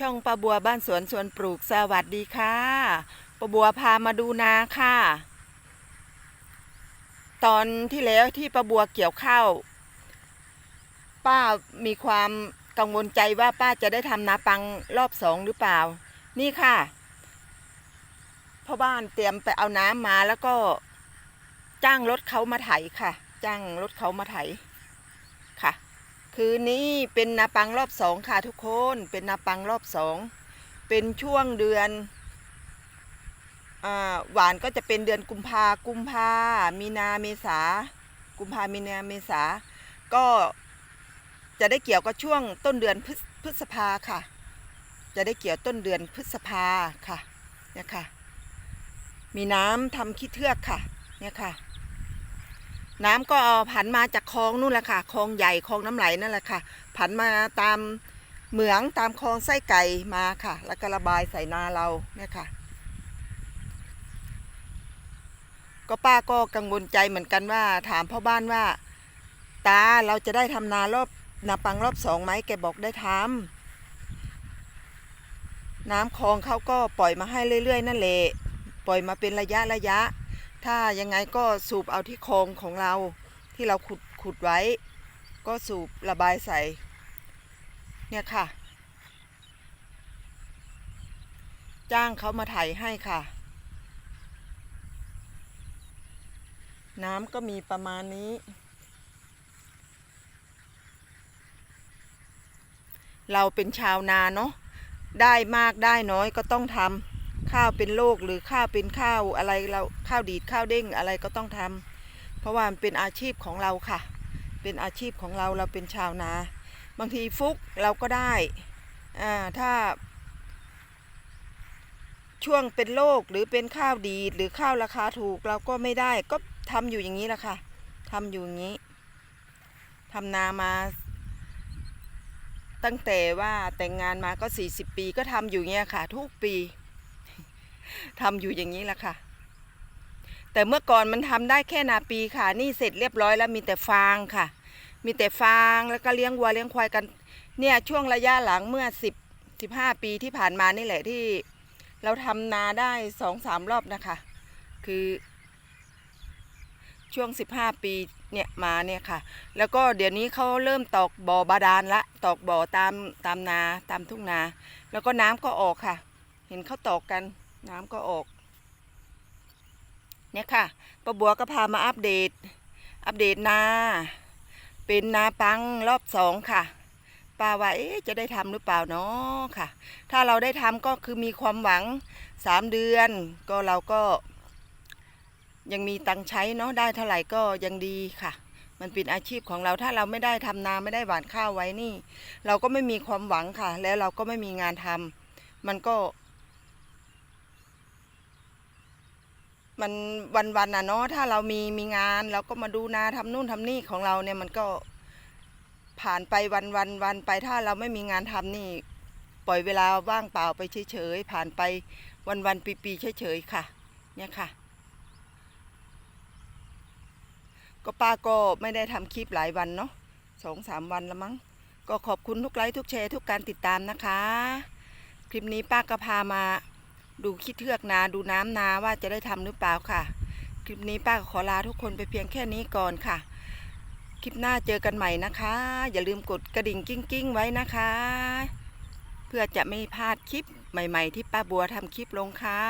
ช่องป้าบัวบ้านสวนสวนปลูกสวัสดีค่ะป้าบัวพามาดูนาค่ะ ตอนที่แล้วที่ป้าบัวเกี่ยวข้าวป้ามีความกังวลใจว่าป้าจะได้ทำนาปังรอบสองหรือเปล่า นี่ค่ะพ่อบ้านเตรียมไปเอาน้ำมาแล้วก็จ้างรถเขามาไถค่ะ จ้างรถเขามาไถ คืนนี้เป็นนาปังรอบสองค่ะทุกคน เป็นนาปังรอบสอง เป็นช่วงเดือนอหวานก็จะเป็นเดือนกุมภากุมภามีนาเมษา กุมภามีนาเมษา ก็จะได้เกี่ยวกับช่วงต้นเดือนพฤษพฤษภาค่ะ จะได้เกี่ยวต้นเดือนพฤษภาค่ะเนี่ยค่ะ มีน้ำทำขี้เทือกค่ะ เนี่ยค่ะ น้ำก็เอาผันมาจากคลองนู่นแหละค่ะคลองใหญ่คลองน้ำไหลนั่นแหละค่ะ ผันมาตามเหมืองตามคลองไส้ไก่มาค่ะ แล้วก็ระบายใส่นาเราเนี่ยค่ะ ก็ป้าก็กังวลใจเหมือนกันว่า ถามพ่อบ้านว่า ตาเราจะได้ทำนารอบนาปังรอบสองไหมแกบอกได้ทำน้ำคลองเขาก็ปล่อยมาให้เรื่อย ๆ นั่นแหละ ปล่อยมาเป็นระยะระยะ ถ้ายังไงก็สูบเอาที่คลองของเราที่เราขุดขุดไว้ ก็สูบระบายใส่ เนี่ยค่ะ จ้างเขามาไถให้ค่ะ น้ำก็มีประมาณนี้ เราเป็นชาวนาเนาะได้มากได้น้อยก็ต้องทำ ข้าวเป็นโรคหรือข้าวเป็นข้าวอะไรเราข้าวดีดข้าวเด้งอะไรก็ต้องทำเพราะว่ามันเป็นอาชีพของเราค่ะ เป็นอาชีพของเราเราเป็นชาวนา บางทีฟุกเราก็ได้อ่าถ้า ช่วงเป็นโรคหรือเป็นข้าวดีดหรือข้าวราคาถูกเราก็ไม่ได้ก็ทำอยู่อย่างนี้แหละค่ะทำอยู่อย่างนี้ทำนามาตั้งแต่ว่าแต่งงานมาก็ 40 ปีก็ทำอยู่อย่างเงี้ยค่ะ ทุกปี ทำอยู่อย่างนี้แหละค่ะ แต่เมื่อก่อนมันทำได้แค่นาปีค่ะ นี่เสร็จเรียบร้อยแล้วมีแต่ฟางค่ะ มีแต่ฟางแล้วก็เลี้ยงวัวเลี้ยงควายกัน เนี่ยช่วงระยะหลังเมื่อสิบสิบห้าปีที่ผ่านมานี่แหละที่ เราทำนาได้สองสามรอบนะคะ คือ ช่วงสิบห้าปีเนี่ยมาเนี่ยค่ะ แล้วก็เดี๋ยวนี้เขาเริ่มตอกบ่อบาดาลละ ตอกบ่อตามตามนาตามทุ่งนา แล้วก็น้ำก็ออกค่ะ เห็นเขาตอกกัน น้ำก็ออก เนี่ยค่ะป้าบัวก็พามาอัปเดต อัปเดตนา เป็นนาปังรอบสองค่ะป้าว่าเอ๊ะจะได้ทำหรือเปล่าเนาะค่ะ ถ้าเราได้ทำก็คือมีความหวังสามเดือน ก็เราก็ ยังมีตังใช้เนาะได้เท่าไหร่ก็ยังดีค่ะ มันเป็นอาชีพของเราถ้าเราไม่ได้ทำนาไม่ได้หว่านข้าวไว้นี่ เราก็ไม่มีความหวังค่ะ แล้วเราก็ไม่มีงานทำมันก็ มันวันๆน่ะเนาะถ้าเรามีมีงานเราก็มาดูนาทำนู่นทำนี่ของเราเนี่ยมันก็ผ่านไปวันวันวันไปถ้าเราไม่มีงานทำนี่ ปล่อยเวลาว่างเปล่าไปเฉยๆผ่านไปวันวันปีปีๆเฉยๆค่ะ เนี่ยค่ะ ก็ป้าก็ไม่ได้ทำคลิปหลายวันเนาะสองสามวันล้วมั้ง ก็ขอบคุณทุกไลค์ทุกแชร์ทุกการติดตามนะคะ คลิปนี้ป้าก็พามา ดูขี้เทือกนาดูน้ำนาว่าจะได้ทำหรือเปล่าค่ะ คลิปนี้ป้าขอลาทุกคนไปเพียงแค่นี้ก่อนค่ะ คลิปหน้าเจอกันใหม่นะคะ อย่าลืมกดกระดิ่งกิ้งกิ้งๆไว้นะคะ เพื่อจะไม่พลาดคลิปใหม่ ๆ ที่ป้าบัวทำคลิปลงค่ะ